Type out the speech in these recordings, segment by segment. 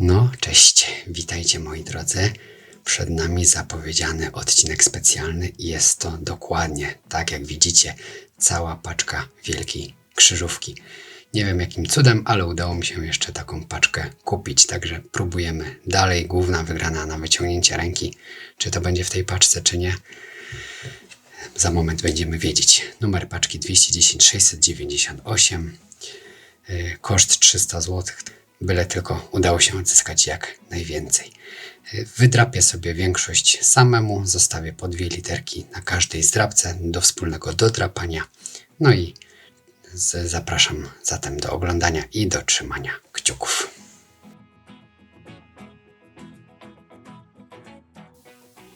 No, cześć, witajcie moi drodzy. Przed nami zapowiedziany odcinek specjalny i jest to dokładnie, tak jak widzicie, cała paczka wielkiej krzyżówki. Nie wiem jakim cudem, ale udało mi się jeszcze taką paczkę kupić, także próbujemy dalej. Główna wygrana na wyciągnięcie ręki. Czy to będzie w tej paczce, czy nie? Za moment będziemy wiedzieć. Numer paczki 210 698. Y, Koszt 300 zł, byle tylko udało się odzyskać jak najwięcej. Wydrapię sobie większość samemu, zostawię po dwie literki na każdej zdrabce do wspólnego dodrapania. No i zapraszam zatem do oglądania i do trzymania kciuków.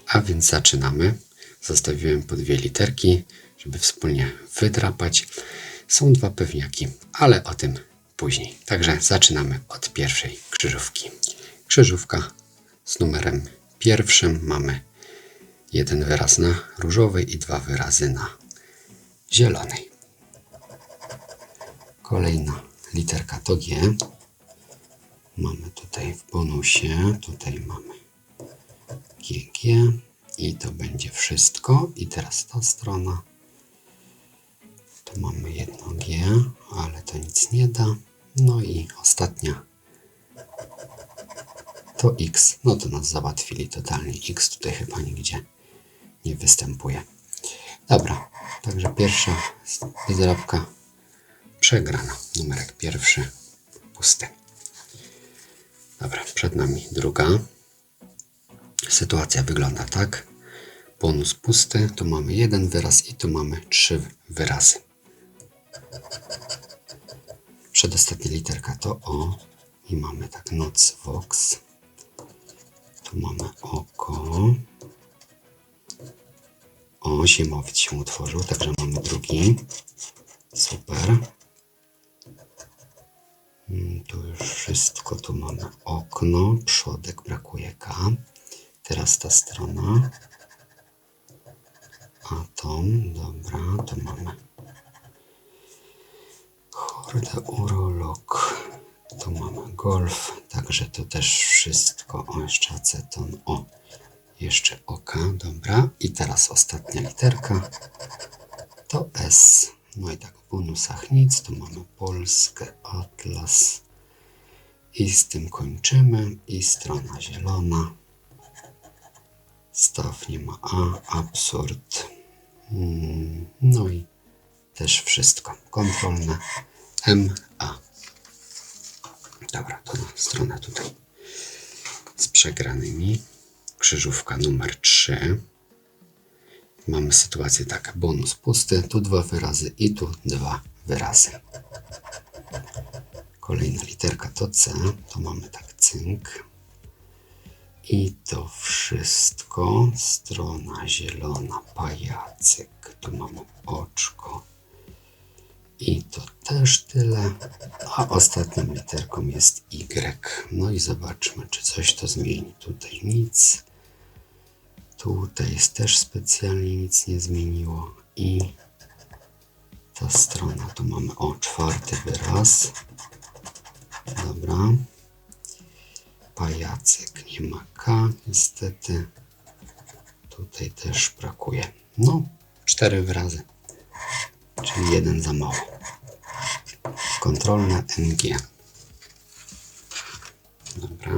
A więc zaczynamy. Zostawiłem po dwie literki, żeby wspólnie wydrapać. Są dwa pewniaki, ale o tym później. Także zaczynamy od pierwszej krzyżówki. Krzyżówka z numerem pierwszym mamy jeden wyraz na różowej i dwa wyrazy na zielonej. Kolejna literka to G. Mamy tutaj w bonusie, tutaj mamy GG i to będzie wszystko. I teraz ta strona. Tu mamy jedno G, ale to nic nie da. No i ostatnia to X. No to nas załatwili totalnie. X tutaj chyba nigdzie nie występuje. Dobra, także pierwsza zdrabka przegrana. Numerek pierwszy pusty. Dobra, przed nami druga. Sytuacja wygląda tak. Bonus pusty, tu mamy jeden wyraz i tu mamy trzy wyrazy. Przedostatnia literka to O i mamy tak noc vox. Tu mamy oko. O, zimowiec się utworzył, także mamy drugi. Super. Mm, Tu już wszystko, tu mamy okno, przodek, brakuje K. Teraz ta strona. Atom, dobra, to mamy Urolog. Tu mamy golf, także to też wszystko. O, jeszcze aceton. O, jeszcze oka, dobra. I teraz ostatnia literka to S. No i tak w bonusach nic. Tu mamy Polskę, Atlas. I z tym kończymy. I strona zielona. Staw nie ma A, absurd. Mm, No i też wszystko. Kontrolne M, A. Dobra, to na stronę tutaj z przegranymi. Krzyżówka numer 3. Mamy sytuację tak, bonus pusty, tu dwa wyrazy i tu dwa wyrazy. Kolejna literka to C, to mamy tak cynk. I to wszystko, strona zielona, pajacyk, tu mamy oczko. Też tyle. A ostatnią literką jest Y. No i zobaczmy, czy coś to zmieni. Tutaj nic. Tutaj jest też specjalnie nic nie zmieniło. I ta strona, tu mamy o czwarty wyraz. Dobra. Pajacyk nie ma K, niestety. Tutaj też brakuje. No, cztery wyrazy. Czyli jeden za mało. Kontrolne MG. Dobra.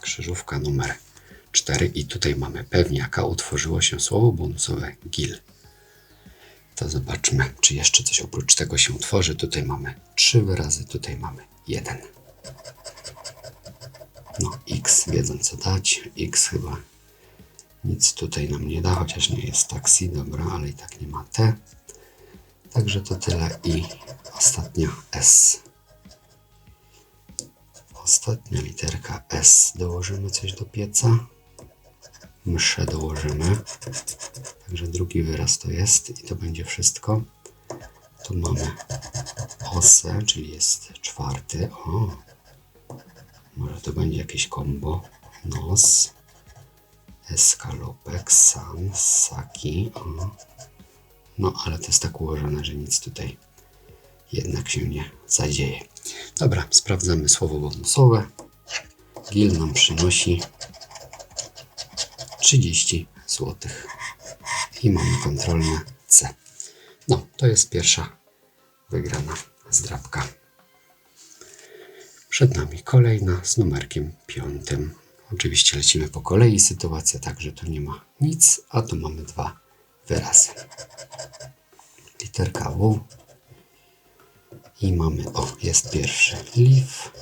Krzyżówka numer 4 i tutaj mamy pewniaka. Utworzyło się słowo bonusowe GIL. To zobaczmy, czy jeszcze coś oprócz tego się utworzy. Tutaj mamy trzy wyrazy, tutaj mamy jeden. No, X wiedzą co dać. X chyba nic tutaj nam nie da, chociaż nie jest taksi, dobra, ale i tak nie ma T. Także to tyle i ostatnia S. Ostatnia literka S. Dołożymy coś do pieca. Mszę dołożymy. Także drugi wyraz to jest i to będzie wszystko. Tu mamy osę, czyli jest czwarty. O, może to będzie jakieś kombo. Nos. Eskalopek, san, saki. O. No, ale to jest tak ułożone, że nic tutaj jednak się nie zadzieje. Dobra, sprawdzamy słowo bonusowe. Gil nam przynosi 30 zł. I mamy kontrolne C. No, to jest pierwsza wygrana zdrabka. Przed nami kolejna z numerkiem piątym. Oczywiście lecimy po kolei. Sytuacja tak, że tu nie ma nic, a tu mamy dwa wyrazy. Literka W. I mamy, o, jest pierwszy liw.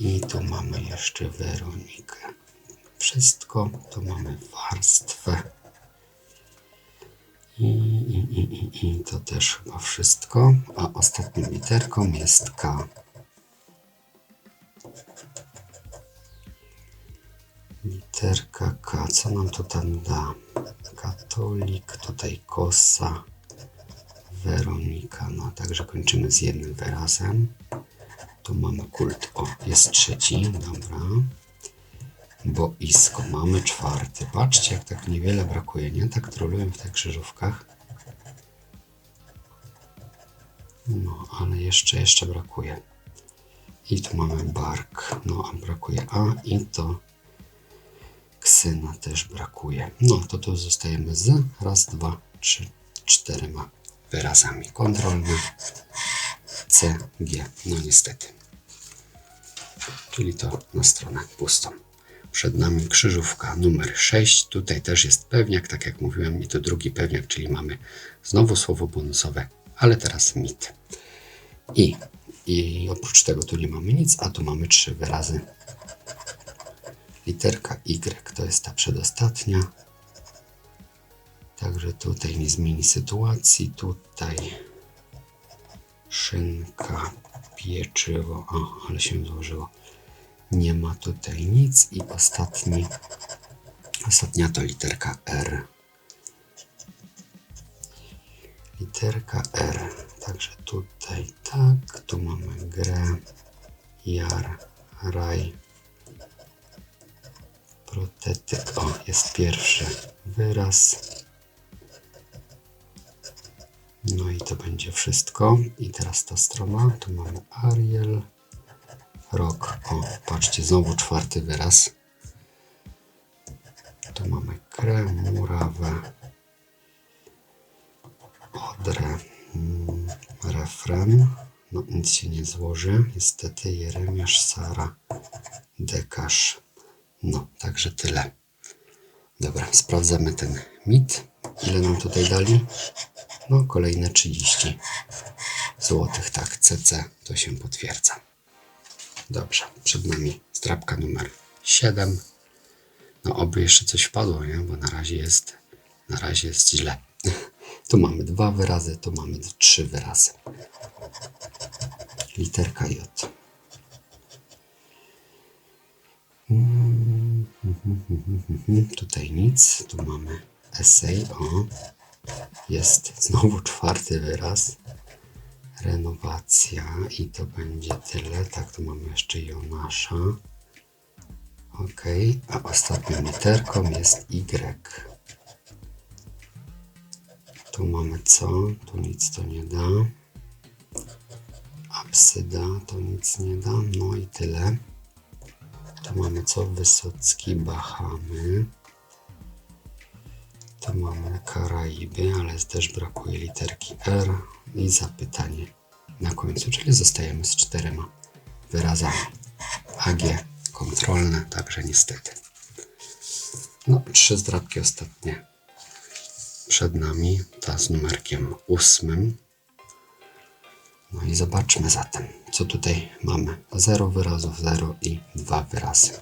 I tu mamy jeszcze Weronikę. Wszystko. Tu mamy warstwę. I, i, i, i, I to też chyba wszystko. A ostatnią literką jest K. Literka K. Co nam to tam da? Katolik, tutaj kosa. Weronika. No, także kończymy z jednym wyrazem. Tu mamy kult. O, jest trzeci. Dobra. Boisko. Mamy czwarty. Patrzcie, jak tak niewiele brakuje, nie? Tak troluję w tych krzyżówkach. No, ale jeszcze, jeszcze brakuje. I tu mamy bark. No, a brakuje A i to ksyna też brakuje. No, to tu zostajemy z raz, dwa, trzy, czterema wyrazami. Kontrolny C, G. No niestety. Czyli to na stronę pustą. Przed nami krzyżówka numer 6. Tutaj też jest pewniak, tak jak mówiłem, i to drugi pewniak, czyli mamy znowu słowo bonusowe, ale teraz mit. I, I oprócz tego tu nie mamy nic, a tu mamy trzy wyrazy. Literka Y to jest ta przedostatnia. Także tutaj nie zmieni sytuacji. Tutaj szynka, pieczywo. O, ale się złożyło. Nie ma tutaj nic i ostatni, ostatnia to literka R. Literka R. Także tutaj tak, tu mamy grę, jar, raj, protetyk. O, jest pierwszy wyraz. I teraz ta strona. Tu mamy Ariel. Rok. O, patrzcie, znowu czwarty wyraz. Tu mamy krę, murawę, odrę, mm, refren. No nic się nie złoży. Niestety Jeremiasz, Sara, dekarz. No, także tyle. Dobra, sprawdzamy ten mit. Ile nam tutaj dali? No, kolejne 30 złotych. Tak, CC to się potwierdza. Dobrze, przed nami strapka numer 7. No, oby jeszcze coś wpadło, nie? Bo na razie jest, na razie jest źle. Tu mamy dwa wyrazy, tu mamy trzy wyrazy. Literka J. Mm, Tutaj nic, tu mamy essay, o, jest znowu czwarty wyraz, renowacja i to będzie tyle, tak, tu mamy jeszcze Jonasza, ok, a ostatnią literką jest Y. Tu mamy co? Tu nic to nie da. Apsyda to nic nie da. No i tyle. Tu mamy co? Wysocki, Bahamy. Tu mamy Karaiby, ale też brakuje literki R i zapytanie na końcu, czyli zostajemy z czterema wyrazami. AG kontrolne, także niestety. No, trzy zdrabki ostatnie przed nami, ta z numerkiem ósmym. No i zobaczmy zatem, co tutaj mamy. 0 wyrazów, 0 i 2 wyrazy.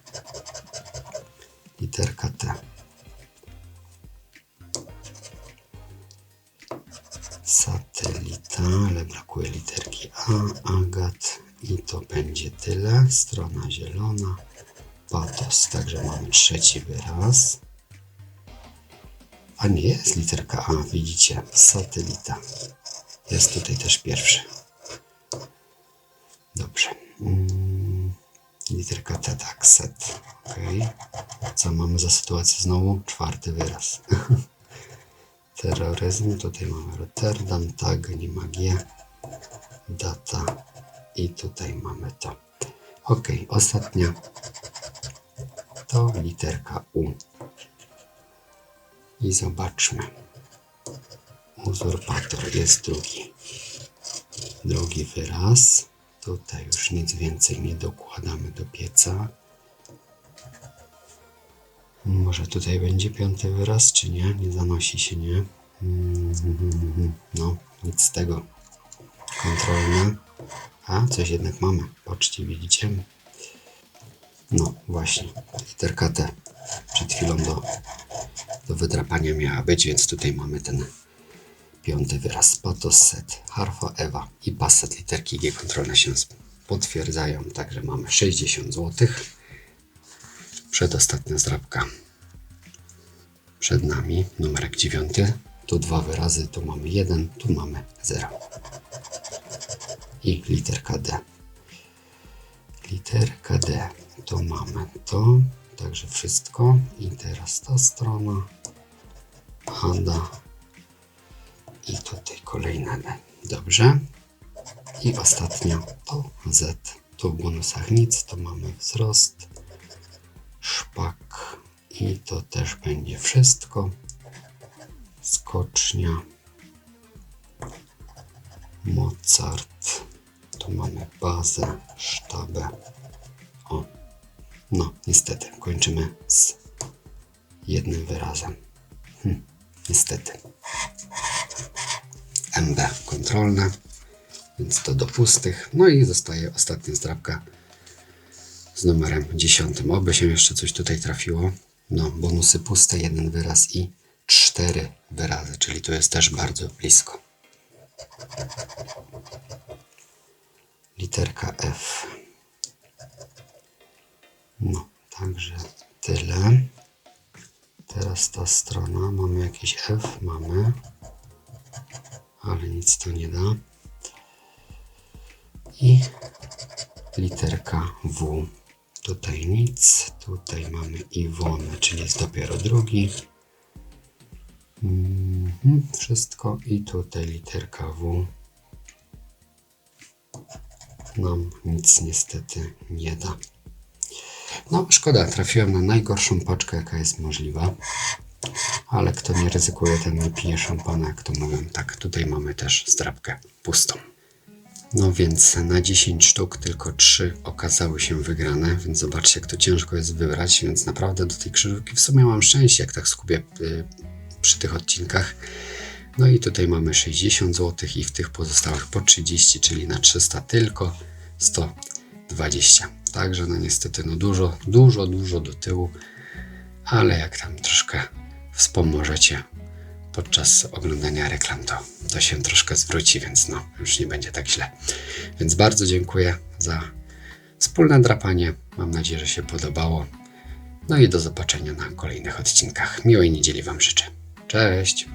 Literka T. Satelita, ale brakuje literki A, agat i to będzie tyle. Strona zielona, patos, także mamy trzeci wyraz. A nie jest literka A, widzicie, satelita. Jest tutaj też pierwszy. Dobrze. Mm, literka T, tak, set. Ok. Co mamy za sytuację znowu? Czwarty wyraz. Terroryzm, tutaj mamy Rotterdam, tag, nie G, data i tutaj mamy to. Ok, ostatnia to literka U. I zobaczmy. Uzurpator jest drugi. Drugi wyraz. Tutaj już nic więcej nie dokładamy do pieca. Może tutaj będzie piąty wyraz, czy nie? Nie zanosi się, nie? Mm, No, nic z tego. Kontrolne. A, coś jednak mamy. Patrzcie, widzicie? No, właśnie. Literka T. Przed chwilą do, do wydrapania miała być, więc tutaj mamy ten piąty wyraz. Patos set, harfa Ewa i passet literki G kontrolne się potwierdzają. Także mamy 60 zł. Przedostatnia zdrabka przed nami. Numerek dziewiąty. Tu dwa wyrazy, tu mamy jeden, tu mamy 0. I literka D. Literka D. Tu mamy to. Także wszystko. I teraz ta strona. Hada. I tutaj kolejne D. Dobrze. I ostatnio to Z. Tu w bonusach nic. Tu mamy wzrost. Szpak. I to też będzie wszystko. Skocznia. Mozart. Tu mamy bazę, sztabę. O, no niestety kończymy z jednym wyrazem. Hm, niestety. MB kontrolne, więc to do pustych. No i zostaje ostatnia zdrabka z numerem 10. Oby się jeszcze coś tutaj trafiło. No, bonusy puste, jeden wyraz i cztery wyrazy, czyli to jest też bardzo blisko. Literka F. No, także tyle. Teraz ta strona. Mamy jakiś F? Mamy. Ale nic to nie da. I literka W. Tutaj nic. Tutaj mamy Iwonę, czyli jest dopiero drugi. Mhm, wszystko. I tutaj literka W nam nic niestety nie da. No, szkoda, trafiłem na najgorszą paczkę, jaka jest możliwa. Ale kto nie ryzykuje, ten nie pije szampana, jak to mówią. Tak, tutaj mamy też zdrabkę pustą. No więc na 10 sztuk tylko 3 okazały się wygrane, więc zobaczcie, jak to ciężko jest wybrać, więc naprawdę do tej krzyżówki w sumie mam szczęście, jak tak skupię y, przy tych odcinkach. No i tutaj mamy 60 zł i w tych pozostałych po 30, czyli na 300 tylko 120. Także no niestety no dużo, dużo, dużo do tyłu, ale jak tam troszkę wspomożecie podczas oglądania reklam, to, to się troszkę zwróci, więc no już nie będzie tak źle. Więc bardzo dziękuję za wspólne drapanie. Mam nadzieję, że się podobało. No i do zobaczenia na kolejnych odcinkach. Miłej niedzieli Wam życzę. Cześć!